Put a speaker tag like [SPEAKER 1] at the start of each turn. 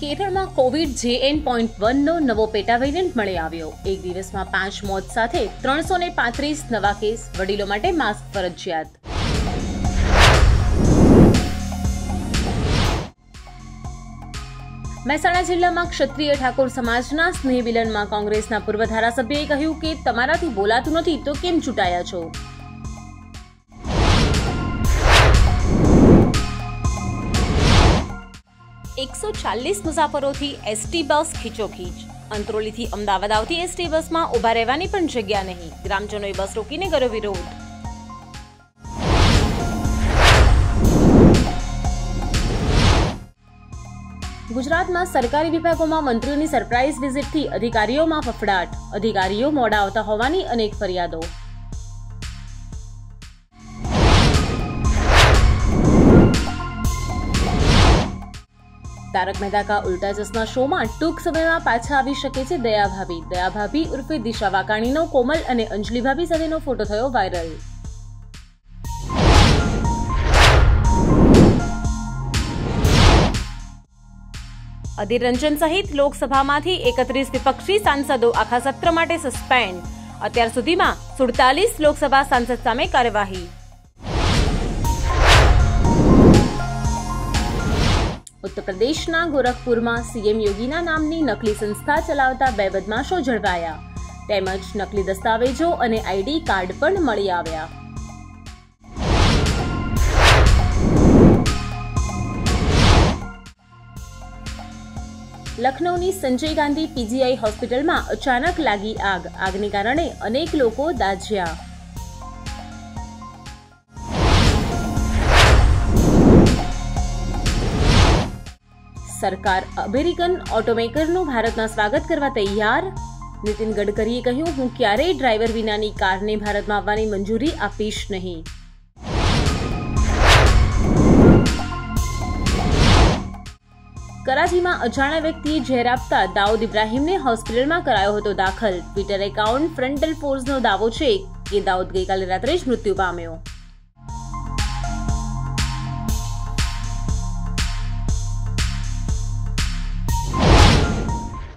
[SPEAKER 1] કેરળમાં કોવિડ જે N point વનનો નવો પેટા વેરિયન્ટ મળી આવ્યો. એક દિવસમાં પાંચ મોત સાથે ત્રણસો ને પાંત્રીસ નવા કેસ વડીલો માટે માસ્ક ફરજિયાત. મહેસાણા જિલ્લામાં ક્ષત્રિય ઠાકોર સમાજના સ્નેહ મિલનમાં કોંગ્રેસના પૂર્વ ધારાસભ્યએ કહ્યું કે તમારાથી બોલાતું નથી તો કેમ ચૂંટાયા છો? એકસો ચાલીસ મુસાફરોથી એસટી બસ ખીચોખીચ. અંત્રોલીથી અમદાવાદ આવતી એસટી બસમાં ઊભા રહેવાની પણ જગ્યા નહીં. ગ્રામજનોએ બસ રોકીને કર્યો વિરોધ ગુજરાતમાં સરકારી વિભાગોમાં મંત્રીઓની સરપ્રાઇઝ વિઝિટથી અધિકારીઓમાં ફફડાટ. અધિકારીઓ મોડા આવતા હોવાની અનેક ફરિયાદો. તારક મહેતા કા ઉલ્ટા ચશ્મા શોમાં ટૂંક સમયમાં પાછા આવી શકે છે દયા ભાભી. દયા ભાભી ઉર્ફે દિશા વાકાણીનો કોમલ અને અંજલિ ભાભી સાથેનો ફોટો થયો વાયરલ. અધીર રંજન સહિત લોકસભામાંથી એકત્રીસ વિપક્ષી સાંસદો આખા સત્ર માટે સસ્પેન્ડ. અત્યાર સુધીમાં સુડતાલીસ લોકસભા સાંસદ સામે કાર્યવાહી. ઉત્તર પ્રદેશના ગોરખપુરમાં સીએમ યોગીના નામની નકલી સંસ્થા ચલાવતા બે બદમાશો ઝડપાયા. તેમજ નકલી દસ્તાવેજો અને આઈડી કાર્ડ પણ મળી આવ્યા. લખનૌની સંજય ગાંધી પીજીઆઈ હોસ્પિટલમાં અચાનક લાગી આગ. આગને કારણે અનેક લોકો દાઝ્યા. સરકાર અમેરિકન ઓટોમેકરનું ભારતમાં સ્વાગત કરવા તૈયાર? નીતિન ગડકરીએ કહ્યું, હું ક્યારેય ડ્રાઈવર વિનાની કારને ભારતમાં આવવાની મંજૂરી આપીશ નહીં. કરાચીમાં અજાણ્યા વ્યક્તિએ ઝેર આપતા દાઉદ ઇબ્રાહીમને હોસ્પિટલમાં કરાયો હતો દાખલ. ટ્વિટર એકાઉન્ટ ફ્રન્ટલ ફોર્સનો દાવો છે કે દાઉદ ગઈકાલે રાત્રે જ મૃત્યુ પામ્યો.